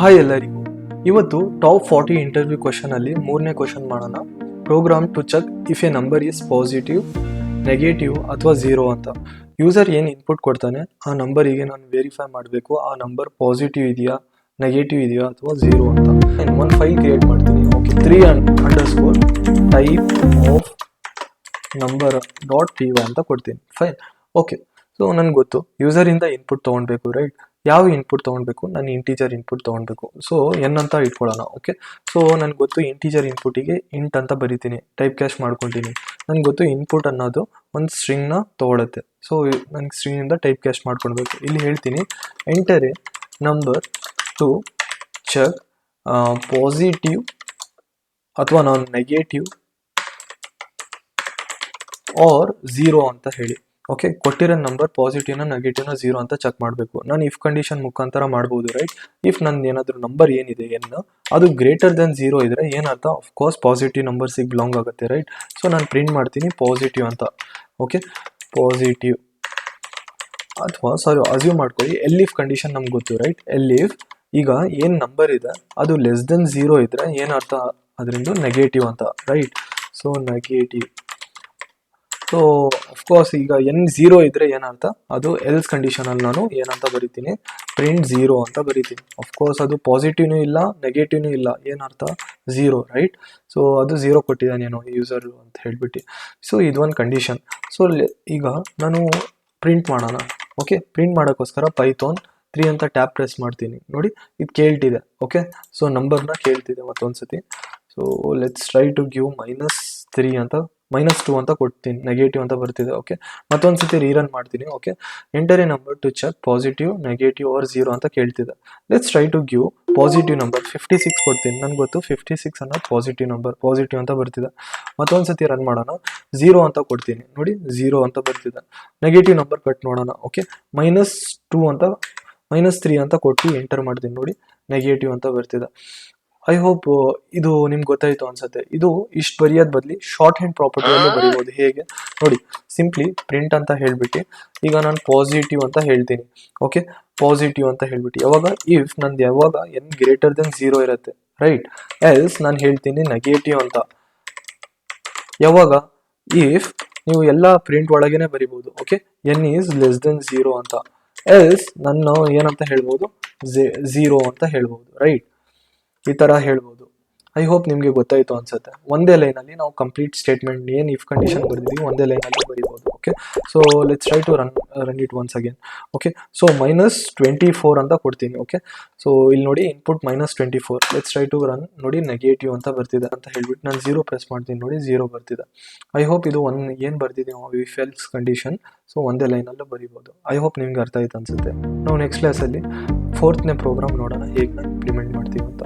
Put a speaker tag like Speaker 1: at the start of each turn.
Speaker 1: Hi ಎಲ್ಲರಿಗೂ. ಇವತ್ತು top forty interview question ಅಲ್ಲಿ ಮೂರನೇ ಕ್ವಶನ್ ಮಾಡೋಣ. Program to check if a number is positive negative ಅಥವಾ ಝೀರೋ ಅಂತ. ಯೂಸರ್ ಏನು ಇನ್ಪುಟ್ ಕೊಡ್ತಾನೆ? ಆ ನಂಬರಿಗೆ ನಾನು ವೆರಿಫೈ ಮಾಡಬೇಕು, ಆ ನಂಬರ್ ಪಾಸಿಟಿವ್ ಇದೆಯಾ ನೆಗೆಟಿವ್ ಇದೆಯಾ ಅಥವಾ ಝೀರೋ ಅಂತ. ಒಂದು ಫೈಲ್ ಕ್ರಿಯೇಟ್ ಮಾಡ್ತೀನಿ. Okay three underscore type of number dot P ಅಂತ ಕೊಡ್ತೀನಿ. ಫೈನ್ ಓಕೆ ಸೊ ನನಗೆ ಗೊತ್ತು. ಯೂಸರಿಂದ ಇನ್ಪುಟ್ ತೊಗೊಳ್ಬೇಕು ರೈಟ್ ಯಾವ ಇನ್ಪುಟ್ ತೊಗೊಳ್ಬೇಕು ನಾನು ಇಂಟೀಜರ್ ಇನ್ಪುಟ್ ತೊಗೊಳ್ಬೇಕು ಸೊ ಎನ್ ಅಂತ ಇಟ್ಕೊಳ್ಳೋಣ ಓಕೆ ಸೊ ನನಗೆ ಗೊತ್ತು ಇಂಟೀಜರ್ ಇನ್ಪುಟಿಗೆ ಇಂಟ್ ಅಂತ ಬರಿತೀನಿ ಟೈಪ್ ಕ್ಯಾಶ್ ಮಾಡ್ಕೊತೀನಿ. ನನಗೆ ಗೊತ್ತು ಇನ್ಪುಟ್ ಅನ್ನೋದು ಒಂದು ಸ್ಟ್ರಿಂಗ್ನ ತೊಗೊಳುತ್ತೆ. ಸೊ ನನಗೆ ಸ್ಟ್ರಿಂಗಿಂದ ಟೈಪ್ ಕ್ಯಾಶ್ ಮಾಡ್ಕೊಳ್ಬೇಕು ಇಲ್ಲಿ ಹೇಳ್ತೀನಿ enter number to check positive ಅಥವಾ ನಾನು ನೆಗೆಟಿವ್ ಆರ್ ಝೀರೋ ಅಂತ ಹೇಳಿ. ಓಕೆ ಕೊಟ್ಟಿರೋ ನಂಬರ್ ಪಾಸಿಟಿವ್ನ ನೆಗೆಟಿವ್ನ ಝೀರೋ ಅಂತ ಚೆಕ್ ಮಾಡಬೇಕು. ನಾನು ಇಫ್ ಕಂಡೀಷನ್ ಮುಖಾಂತರ ಮಾಡ್ಬೋದು ರೈಟ್ ಇಫ್ ನಂದು ಏನಾದರೂ ನಂಬರ್ ಏನಿದೆ, ಏನು, ಅದು ಗ್ರೇಟರ್ ದೆನ್ ಝೀರೋ ಇದ್ದರೆ ಏನರ್ಥ ಕೋರ್ಸ್ ಪಾಸಿಟಿವ್ ನಂಬರ್ಸಿಗೆ ಬಿಲಾಂಗ್ ಆಗುತ್ತೆ ರೈಟ್ ಸೊ ನಾನು ಪ್ರಿಂಟ್ ಮಾಡ್ತೀನಿ ಪಾಸಿಟಿವ್ ಅಂತ. ಓಕೆ ಪಾಸಿಟಿವ್ ಅಥವಾ ಸಾರಿ ಅಸ್ಯೂಮ್ ಮಾಡ್ಕೊಳ್ಳಿ ಎಲ್ ಇಫ್ ಕಂಡೀಷನ್ ನಮ್ಗೆ ಗೊತ್ತು ರೈಟ್ ಎಲ್ ಇಫ್ ಈಗ ಏನು ನಂಬರ್ ಇದೆ, ಅದು ಲೆಸ್ ದೆನ್ ಝೀರೋ ಇದ್ರೆ ಏನರ್ಥ? ಅದರಿಂದ ನೆಗೆಟಿವ್ ಅಂತ right so negative so of course ಈಗ ಎನ್ ಝೀರೋ ಇದ್ರೆ ಏನಂತ? ಅದು ಎಲ್ಸ್ ಕಂಡೀಷನಲ್ಲಿ ನಾನು ಏನಂತ ಬರಿತೀನಿ? ಪ್ರಿಂಟ್ ಝೀರೋ ಅಂತ ಬರಿತೀನಿ. ಅಫ್ಕೋರ್ಸ್ ಅದು ಪಾಸಿಟಿವ್ನು ಇಲ್ಲ ನೆಗೆಟಿವ್ನು ಇಲ್ಲ. ಏನರ್ಥ? ಝೀರೋ ರೈಟ್ ಸೊ ಅದು ಝೀರೋ ಕೊಟ್ಟಿದ್ದಾನೇನೋ ಯೂಸರ್ ಅಂತ ಹೇಳ್ಬಿಟ್ಟು. ಸೊ ಇದೊಂದು ಕಂಡೀಷನ್ ಸೊ ಈಗ ನಾನು ಪ್ರಿಂಟ್ ಮಾಡೋಣ. ಓಕೆ ಪ್ರಿಂಟ್ ಮಾಡೋಕ್ಕೋಸ್ಕರ ಪೈಥೋನ್ ತ್ರೀ ಅಂತ ಟ್ಯಾಪ್ ಪ್ರೆಸ್ ಮಾಡ್ತೀನಿ. ನೋಡಿ, ಇದು ಕೇಳ್ತಿದೆ. ಓಕೆ ಸೊ ನಂಬರ್ನ ಕೇಳ್ತಿದೆ ಮತ್ತೊಂದ್ಸತಿ. So let's try to give minus three ಅಂತ ಮೈನಸ್ ಟು ಅಂತ ಕೊಡ್ತೀನಿ ನೆಗೆಟಿವ್ ಅಂತ ಬರ್ತಿದೆ ಓಕೆ ಮತ್ತೊಂದು ಸತಿ ರೀರನ್ ಮಾಡ್ತೀನಿ okay enter a number to check positive negative or zero ಅಂತ ಕೇಳ್ತಿದೆ. Let's try to give positive number fifty six ಕೊಡ್ತೀನಿ. ನನಗೆ ಗೊತ್ತು ಫಿಫ್ಟಿ ಸಿಕ್ಸ್ ಅನ್ನೋದು ಪಾಸಿಟಿವ್ ನಂಬರ್ ಪಾಸಿಟಿವ್ ಅಂತ ಬರ್ತಿದೆ. ಮತ್ತೊಂದು ಸತಿ ರನ್ ಮಾಡೋಣ. ಝೀರೋ ಅಂತ ಕೊಡ್ತೀನಿ. ನೋಡಿ ಝೀರೋ ಅಂತ ಬರ್ತಿದೆ. ನೆಗೆಟಿವ್ ನಂಬರ್ ಕಟ್ ನೋಡೋಣ ಓಕೆ ಮೈನಸ್ ಟೂ ಅಂತ ಮೈನಸ್ ತ್ರೀ ಅಂತ ಕೊಟ್ಟು ಎಂಟರ್ ಮಾಡ್ತೀನಿ. ನೋಡಿ ನೆಗೆಟಿವ್ ಅಂತ ಬರ್ತಿದೆ. ಐ ಹೋಪ್ ಇದು ನಿಮ್ಗೆ ಗೊತ್ತಾಯ್ತು ಅನ್ಸುತ್ತೆ. ಇದು ಇಷ್ಟು ಬರೆಯೋದ್ ಬದಲಿ ಶಾರ್ಟ್ ಹ್ಯಾಂಡ್ ಪ್ರಾಪರ್ಟಿಯಲ್ಲಿ ಬರೀಬಹುದು ಹೇಗೆ? ನೋಡಿ ಸಿಂಪ್ಲಿ ಪ್ರಿಂಟ್ ಅಂತ ಹೇಳ್ಬಿಟ್ಟು ಈಗ ನಾನು ಪಾಸಿಟಿವ್ ಅಂತ ಹೇಳ್ತೀನಿ. ಓಕೆ ಪಾಸಿಟಿವ್ ಅಂತ ಹೇಳ್ಬಿಟ್ಟು. ಯಾವಾಗ? ಇಫ್ ನಂದು ಯಾವಾಗ ಎನ್ ಗ್ರೇಟರ್ ದೆನ್ ಝೀರೋ ಇರುತ್ತೆ. ರೈಟ್ ಎಲ್ಸ್ ನಾನು ಹೇಳ್ತೀನಿ ನೆಗೆಟಿವ್ ಅಂತ. ಯಾವಾಗ? ಇಫ್ ನೀವು ಎಲ್ಲ ಪ್ರಿಂಟ್ ಒಳಗೇನೆ ಬರಿಬಹುದು okay N is less than zero ಅಂತ. ಎಲ್ಸ್ ನಾನು ಏನಂತ ಹೇಳ್ಬೋದು? ಝೀರೋ ಅಂತ ಹೇಳ್ಬೋದು. ರೈಟ್ ಈ ಥರ ಹೇಳ್ಬೋದು. ಐ ಹೋಪ್ ನಿಮಗೆ ಗೊತ್ತಾಯ್ತು ಅನ್ಸುತ್ತೆ. ಒಂದೇ ಲೈನಲ್ಲಿ ನಾವು ಕಂಪ್ಲೀಟ್ ಸ್ಟೇಟ್ಮೆಂಟ್ ಏನು ಇಫ್ ಕಂಡೀಷನ್ ಬರೆದಿದ್ದೀವಿ ಒಂದೇ ಲೈನಲ್ಲಿ ಬರಿಬೋದು okay so let's try to run run it once again okay so minus twenty four ಅಂತ ಕೊಡ್ತೀನಿ ಓಕೆ ಸೊ ಇಲ್ಲಿ ನೋಡಿ input minus twenty four let's try to run ನೋಡಿ ನೆಗೆಟಿವ್ ಅಂತ ಬರ್ತಿದೆ ಅಂತ ಹೇಳ್ಬಿಟ್ಟು ನಾನು ಝೀರೋ ಪ್ರೆಸ್ ಮಾಡ್ತೀನಿ, ನೋಡಿ ಝೀರೋ ಬರ್ತಿದೆ. ಐ ಹೋಪ್ ಇದು ಒನ್ ಏನು ಬರ್ತಿದೆ ಇಫ್ ಎಲ್ಸ್ ಕಂಡೀಷನ್ ಸೊ ಒಂದೇ ಲೈನಲ್ಲೂ ಬರಿಬೋದು. ಐ ಹೋಪ್ ನಿಮ್ಗೆ ಅರ್ಥ ಆಯ್ತು ಅನ್ಸುತ್ತೆ. ನಾವು ನೆಕ್ಸ್ಟ್ ಕ್ಲಾಸಲ್ಲಿ ಫೋರ್ತ್ನೇ ಪ್ರೋಗ್ರಾಮ್ ನೋಡೋಣ, ಹೇಗೆ ನಾನು ಇಂಪ್ಲಿಮೆಂಟ್ ಮಾಡ್ತೀವಿ ಅಂತ.